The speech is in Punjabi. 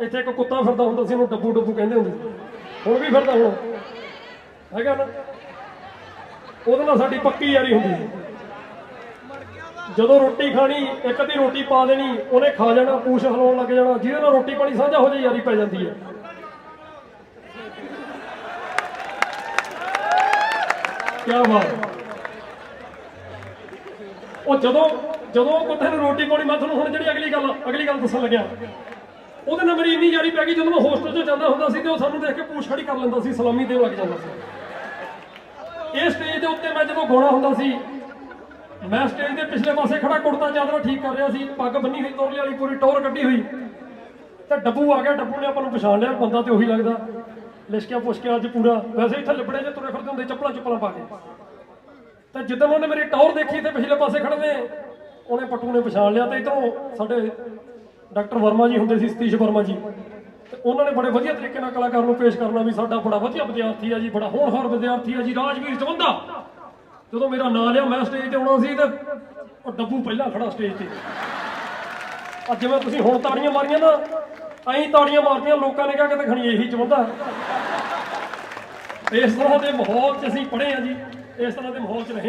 ਇੱਥੇ ਇੱਕ ਕੁੱਤਾ ਫਿਰਦਾ ਹੁੰਦਾ ਸੀ, ਉਹਨੂੰ ਡੱਬੂ ਡੱਬੂ ਕਹਿੰਦੇ ਹੁੰਦੇ ਸੀ। ਹੁਣ ਵੀ ਫਿਰਦਾ ਹੁਣ। ਹੈਗਾ ਨਾ? ਉਹਦੇ ਨਾਲ ਸਾਡੀ ਪੱਕੀ ਯਾਰੀ ਹੁੰਦੀ ਜਦੋਂ ਰੋਟੀ ਖਾਣੀ, ਇੱਕ ਅੱਧੀ ਰੋਟੀ ਪਾ ਦੇਣੀ, ਉਹਨੇ ਖਾ ਜਾਣਾ, ਪੂਛ ਹਿਲਾਉਣ ਲੱਗ ਜਾਣਾ, ਜਿਹਦੇ ਨਾਲ ਰੋਟੀ ਪਾਣੀ ਸਾਂਝਾ ਹੋ ਜਾਏ, ਯਾਰੀ ਪੈ ਜਾਂਦੀ ਹੈ। ਕੀ ਬਾਤ। ਉਹ ਜਦੋਂ ਜਦੋਂ ਕੁੱਤੇ ਨੂੰ ਰੋਟੀ ਪਾਣੀ ਮੈਂ ਤੁਹਾਨੂੰ ਹੁਣ ਜਿਹੜੀ ਅਗਲੀ ਗੱਲ ਅਗਲੀ ਗੱਲ ਦੱਸਣ ਲੱਗਿਆ। ਉਹਦੇ ਨਾਲ ਮੇਰੀ ਇੰਨੀ ਯਾਰੀ ਪੈ ਗਈ, ਜਦੋਂ ਮੈਂ ਹੋਸਟਲ 'ਚ ਜਾਂਦਾ ਹੁੰਦਾ ਸੀ ਤੇ ਉਹ ਸਾਨੂੰ ਦੇਖ ਕੇ ਪੂਛ ਖੜੀ ਕਰ ਲੈਂਦਾ ਸੀ, ਸਲਾਮੀ ਦੇਣ ਲੱਗ ਜਾਂਦਾ ਸੀ। ਇਹ ਸਟੇਜ ਦੇ ਉੱਤੇ ਮੈਂ ਜਦੋਂ ਗਾਉਣਾ ਹੁੰਦਾ ਸੀ, ਮੈਂ ਸਟੇਜ ਦੇ ਪਿਛਲੇ ਪਾਸੇ ਖੜਾ, ਕੁੜਤਾ ਚਾਦਰਾ ਠੀਕ ਕਰ ਰਿਹਾ ਸੀ, ਪੱਗ ਬੰਨੀ ਹੋਈ, ਤੋਰਲੇ ਵਾਲੀ ਪੂਰੀ ਟੌਰ ਕੱਢੀ ਹੋਈ। ਤੇ ਡੱਬੂ ਆ ਗਿਆ, ਡੱਬੂ ਨੇ ਆਪਾਂ ਨੂੰ ਪਛਾਣ ਲਿਆ, ਬੰਦਾ ਤੇ ਉਹੀ ਲੱਗਦਾ। ਲਿਸ਼ਕਿਆ ਪੁਸ਼ਕਿਆ ਅੱਜ ਪੂਰਾ। ਵੈਸੇ ਇੱਥੇ ਲਿਬੜੇ ਜੇ ਤੁਰੇ ਫਿਰਦੇ ਹੁੰਦੇ, ਚੱਪਲਾਂ ਚੁੱਪਲਾਂ ਪਾ ਕੇ। ਤੇ ਜਦੋਂ ਉਹਨੇ ਮੇਰੀ ਟੌਰ ਦੇਖੀ ਤੇ ਪਿਛਲੇ ਪਾਸੇ ਖੜੇ ਨੇ ਉਹਨੇ ਪੱਟੂ ਨੇ ਪਛਾਣ ਲਿਆ ਤੇ ਇਧਰੋਂ ਸਾਡੇ ਡਾਕਟਰ ਵਰਮਾ ਜੀ ਹੁੰਦੇ ਸੀ, ਸਤੀਸ਼ ਵਰਮਾ ਜੀ। ਤੇ ਉਹਨਾਂ ਨੇ ਬੜੇ ਵਧੀਆ ਤਰੀਕੇ ਨਾਲ ਕਲਾਕਾਰ ਨੂੰ ਪੇਸ਼ ਕਰਨਾ ਵੀ ਸਾਡਾ ਬੜਾ ਵਧੀਆ ਵਿਦਿਆਰਥੀ ਆ ਜੀ, ਬੜਾ ਹੋਣਹਾਰ ਵਿਦਿਆਰਥੀ ਆ ਜੀ, ਰਾਜਵੀਰ ਜਵੰਦਾ ਜਦੋਂ ਮੇਰਾ ਨਾਂ ਲਿਆ, ਮੈਂ ਸਟੇਜ ਤੇ ਆਉਣਾ ਸੀ ਤੇ ਉਹ ਡੱਬੂ ਪਹਿਲਾਂ ਖੜਾ ਸਟੇਜ ਤੇ। ਅੱਜ ਜਿਵੇਂ ਤੁਸੀਂ ਹੁਣ ਤਾੜੀਆਂ ਮਾਰੀਆਂ ਨਾ, ਐਂ ਤਾੜੀਆਂ ਮਾਰਦੀਆਂ, ਲੋਕਾਂ ਨੇ ਕਿਹਾ ਕਿ ਖਣੀ ਇਹੀ ਜਵੰਦਾ ਇਸ ਤਰ੍ਹਾਂ ਦੇ ਮਾਹੌਲ 'ਚ ਅਸੀਂ ਪੜ੍ਹੇ ਆ ਜੀ, ਇਸ ਤਰ੍ਹਾਂ ਦੇ ਮਾਹੌਲ 'ਚ ਰਹੇ।